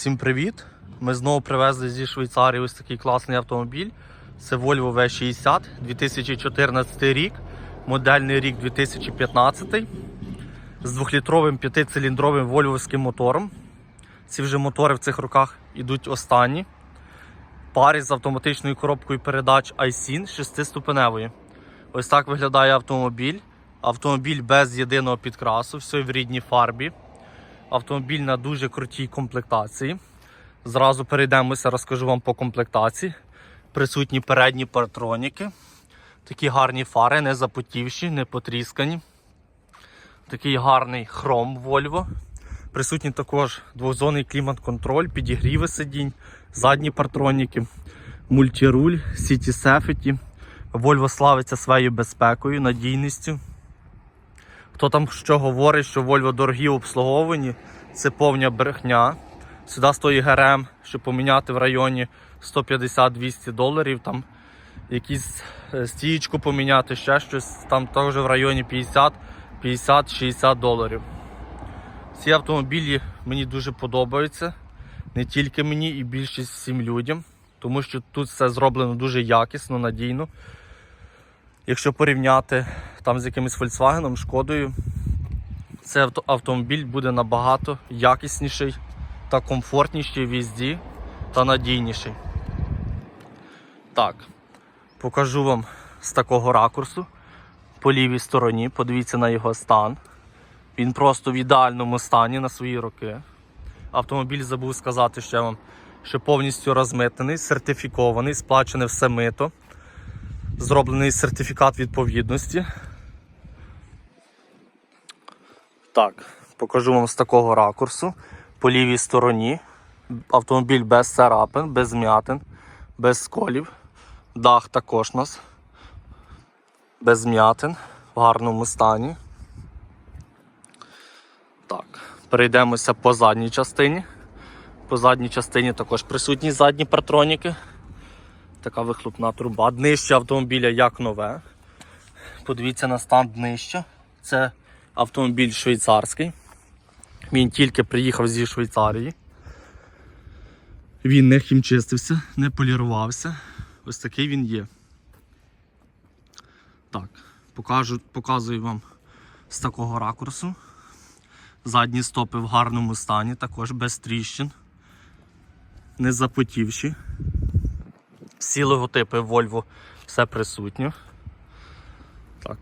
Всім привіт! Ми знову привезли зі Швейцарії ось такий класний автомобіль. Це Volvo V60 2014 рік, модельний рік 2015 з двохлітровим п'ятициліндровим вольвовським мотором. Ці вже мотори в цих роках йдуть останні. Парі з автоматичною коробкою передач iSIN 6-ступеневої. Ось так виглядає автомобіль. Автомобіль без єдиного підкрасу, все в рідній фарбі. Автомобіль на дуже крутій комплектації. Зразу перейдемося, розкажу вам по комплектації. Присутні передні партроніки. Такі гарні фари, не запотівші, не потріскані. Такий гарний хром Volvo. Присутні також двозонний клімат-контроль, підігріви сидінь, задні партроніки, мультируль, City Safety. Volvo славиться своєю безпекою, надійністю. Хто там що говорить, що Volvo дорогі в обслуговуванні, це повня брехня. Сюди стоїть ГРМ, щоб поміняти в районі 150-200 доларів. Там якісь е, стієчку поміняти, ще щось, там теж в районі 50-60 доларів. Ці автомобілі мені дуже подобаються. Не тільки мені і більшість всім людям, тому що тут все зроблено дуже якісно, надійно. Якщо порівняти там з якимось Volkswagen, Шкодою, цей авто- автомобіль буде набагато якісніший та комфортніший в їзді та надійніший. Так, покажу вам з такого ракурсу по лівій стороні. Подивіться на його стан. Він просто в ідеальному стані на свої роки. Автомобіль забув сказати ще вам, що повністю розмитнений, сертифікований, сплачене все мито зроблений сертифікат відповідності. Так, покажу вам з такого ракурсу. По лівій стороні. Автомобіль без царапин, без м'ятин, без сколів. Дах також у нас без м'ятин, в гарному стані. Так, перейдемося по задній частині. По задній частині також присутні задні партроніки. Така вихлопна труба. Днище автомобіля як нове. Подивіться на стан днища. Це автомобіль швейцарський. Він тільки приїхав зі Швейцарії. Він не хімчистився, не полірувався. Ось такий він є. Так, покажу, показую вам з такого ракурсу. Задні стопи в гарному стані, також без тріщин, не запотівші. Всі логотипи Volvo все присутньо. Так.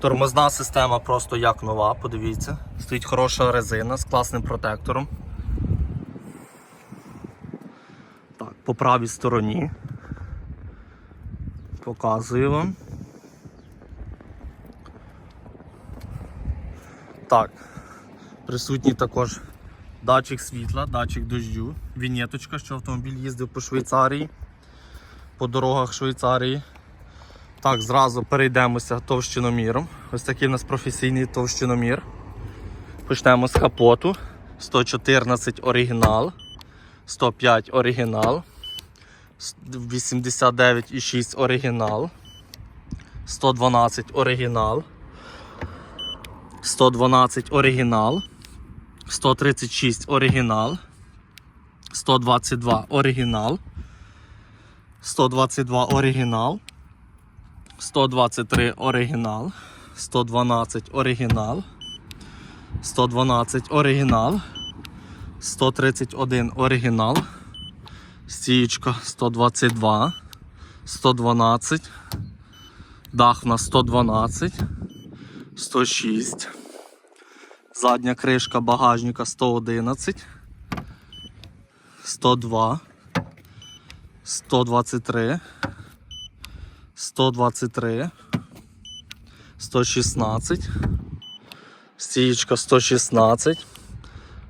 Тормозна система просто як нова, подивіться. Стоїть хороша резина з класним протектором. Так, по правій стороні. Показую вам. Так, присутній також датчик світла, датчик дождю, вінєточка, що автомобіль їздив по Швейцарії, по дорогах Швейцарії. Так, зразу перейдемося товщиноміром. Ось такий у нас професійний товщиномір. Почнемо з капоту. 114 оригінал, 105 оригінал, 89,6 оригінал, 112 оригінал, 112 оригінал. 136 оригінал, 122 оригінал, 122 оригінал, 123 оригінал, 112 оригінал, 112 оригінал, 131 оригінал, стіючка 122, 112, дах на 112, 106. Задня кришка багажника 111, 102, 123, 123, 116, стієчка 116,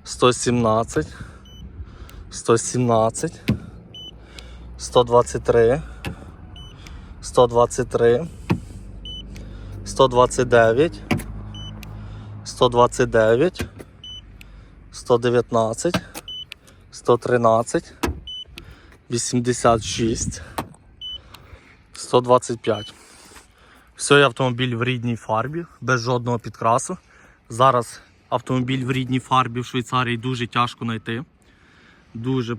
117, 117, 123, 123, 129. 129, 119, 113, 86, 125. Все, автомобіль в рідній фарбі, без жодного підкрасу. Зараз автомобіль в рідній фарбі в Швейцарії дуже тяжко знайти. Дуже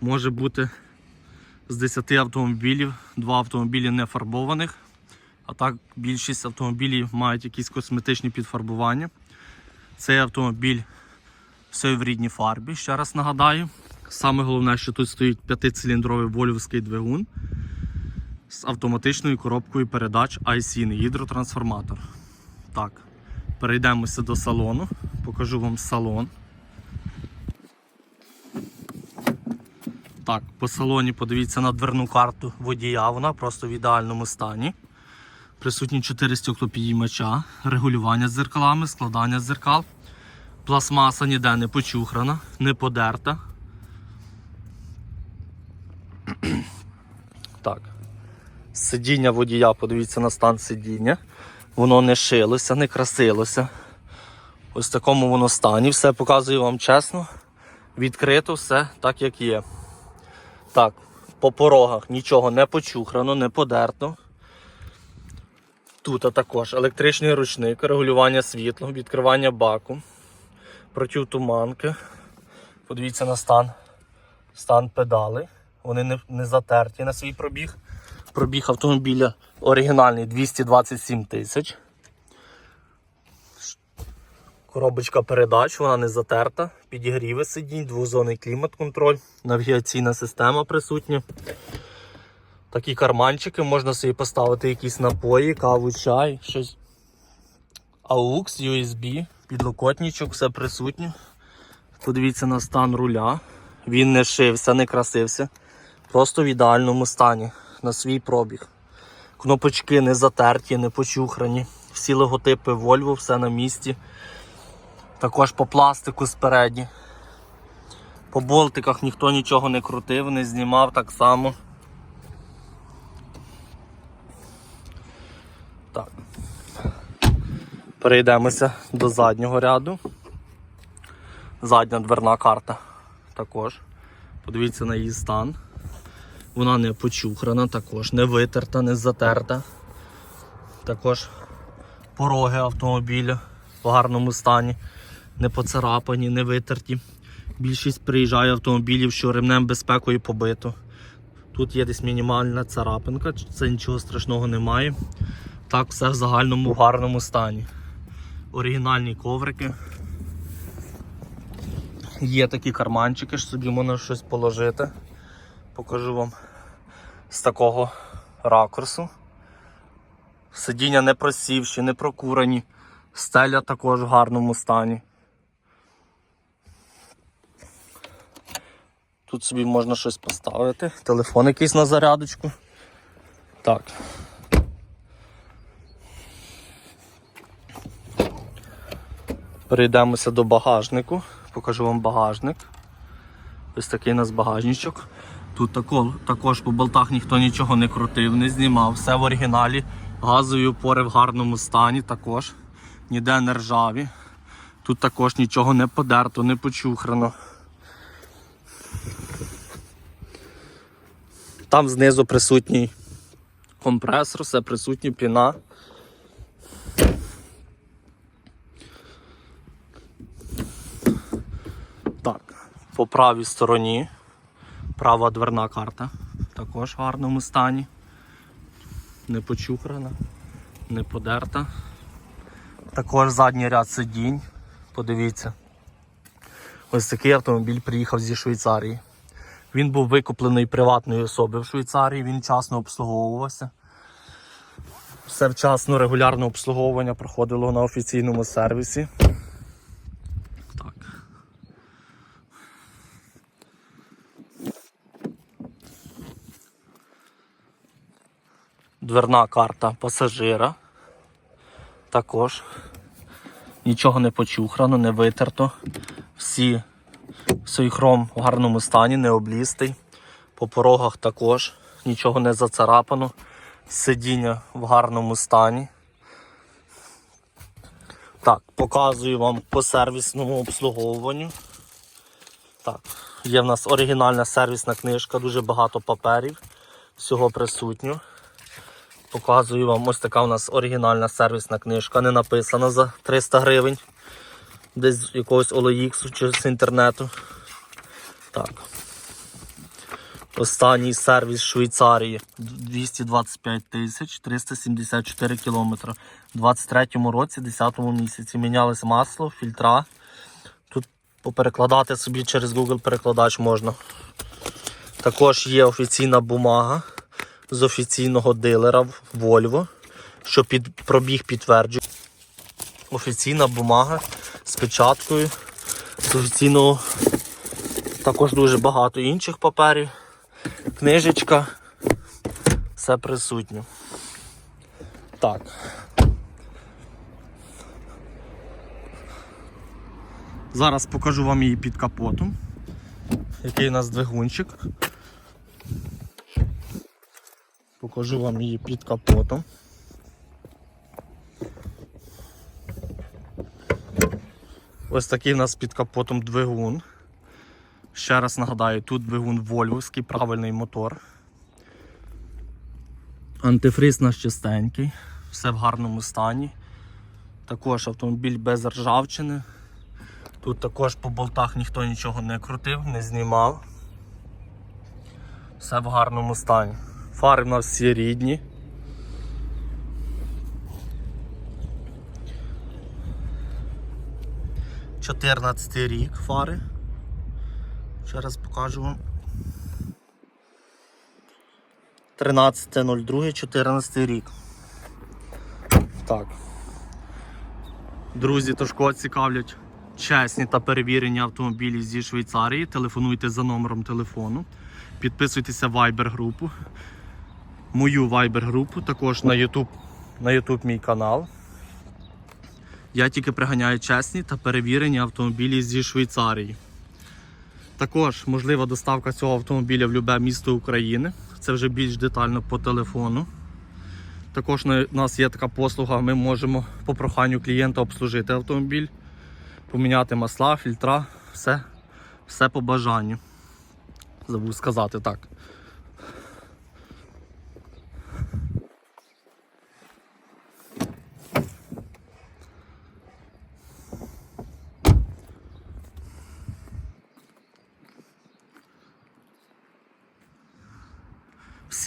може бути з 10 автомобілів, 2 автомобілі не фарбованих. А так більшість автомобілів мають якісь косметичні підфарбування. Цей автомобіль все в рідній фарбі, ще раз нагадаю. Саме головне, що тут стоїть п'ятициліндровий вольвовський двигун з автоматичною коробкою передач IC, гідротрансформатор. Так, перейдемося до салону. Покажу вам салон. Так, по салоні подивіться на дверну карту водія, вона просто в ідеальному стані. Присутні 4 стеклопідіймача, регулювання з дзеркалами, складання з дзеркал. Пластмаса ніде не почухрана, не подерта. Так. Сидіння водія, подивіться на стан сидіння. Воно не шилося, не красилося. Ось в такому воно стані. Все показую вам чесно. Відкрито все так, як є. Так, по порогах нічого не почухрано, не подерто. Тут також електричний ручник, регулювання світла, відкривання баку, противтуманки. Подивіться на стан. Стан педали. Вони не, не затерті на свій пробіг. Пробіг автомобіля оригінальний 227 тисяч. Коробочка передач, вона не затерта, підігріви сидінь, двозонний клімат-контроль, навігаційна система присутня. Такі карманчики, можна собі поставити якісь напої, каву, чай, щось. AUX, USB, підлокотничок, все присутнє. Подивіться на стан руля. Він не шився, не красився. Просто в ідеальному стані на свій пробіг. Кнопочки не затерті, не почухрані. Всі логотипи Volvo, все на місці. Також по пластику спереді. По болтиках ніхто нічого не крутив, не знімав так само. Перейдемося до заднього ряду. Задня дверна карта також. Подивіться на її стан. Вона не почухрана, також не витерта, не затерта. Також пороги автомобіля в гарному стані, не поцарапані, не витерті. Більшість приїжджає автомобілів, що ремнем безпекою побито. Тут є десь мінімальна царапинка, це нічого страшного немає. Так, все в загальному гарному стані. Оригінальні коврики. Є такі карманчики, що собі можна щось положити. Покажу вам з такого ракурсу. Сидіння не просівші, не прокурані. Стеля також в гарному стані. Тут собі можна щось поставити. Телефон якийсь на зарядочку. Так. Перейдемося до багажнику. Покажу вам багажник. Ось такий у нас багажничок. Тут тако, також по болтах ніхто нічого не крутив, не знімав. Все в оригіналі. Газові опори в гарному стані також. Ніде не ржаві. Тут також нічого не подерто, не почухрано. Там знизу присутній компресор, все присутні піна. Так, по правій стороні права дверна карта. Також в гарному стані. Не почухрана, не подерта. Також задній ряд сидінь. Подивіться. Ось такий автомобіль приїхав зі Швейцарії. Він був викуплений приватної особи в Швейцарії, він вчасно обслуговувався. Все вчасно регулярне обслуговування проходило на офіційному сервісі. Дверна карта пасажира. Також нічого не почухрано, не витерто. Всі Всій хром в гарному стані, не облістий. По порогах також нічого не зацарапано. Сидіння в гарному стані. Так, показую вам по сервісному обслуговуванню. Так, є в нас оригінальна сервісна книжка, дуже багато паперів. Всього присутньо. Показую вам ось така у нас оригінальна сервісна книжка, не написана за 300 гривень. десь з якогось OLX чи з інтернету. Так. Останній сервіс Швейцарії 225 тисяч 374 кілометри. У 23-му році, 10-му місяці. Мінялось масло, фільтра. Тут поперекладати собі через Google перекладач можна. Також є офіційна бумага з офіційного дилера Volvo, що під пробіг підтверджує. Офіційна бумага з печаткою. З офіційного також дуже багато інших паперів. Книжечка. Все присутнє. Так. Зараз покажу вам її під капотом. Який у нас двигунчик. Покажу вам її під капотом. Ось такий у нас під капотом двигун. Ще раз нагадаю, тут двигун Вольвовський, правильний мотор. Антифриз наш чистенький, все в гарному стані. Також автомобіль без ржавчини. Тут також по болтах ніхто нічого не крутив, не знімав. Все в гарному стані. Фари в нас всі рідні. Чотирнадцятий рік фари. Ще раз покажу вам. 13.02.14 рік. Так. Друзі, тож кого цікавлять чесні та перевірені автомобілі зі Швейцарії. Телефонуйте за номером телефону. Підписуйтеся в Viber групу. Мою Viber групу, також на YouTube, на YouTube мій канал. Я тільки приганяю чесні та перевірені автомобілі зі Швейцарії. Також можлива доставка цього автомобіля в будь-яке місто України. Це вже більш детально по телефону. Також у нас є така послуга, ми можемо по проханню клієнта обслужити автомобіль, поміняти масла, фільтра, все, все по бажанню. Забув сказати так.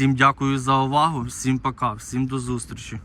Всім дякую за увагу, всім пока, всім до зустрічі.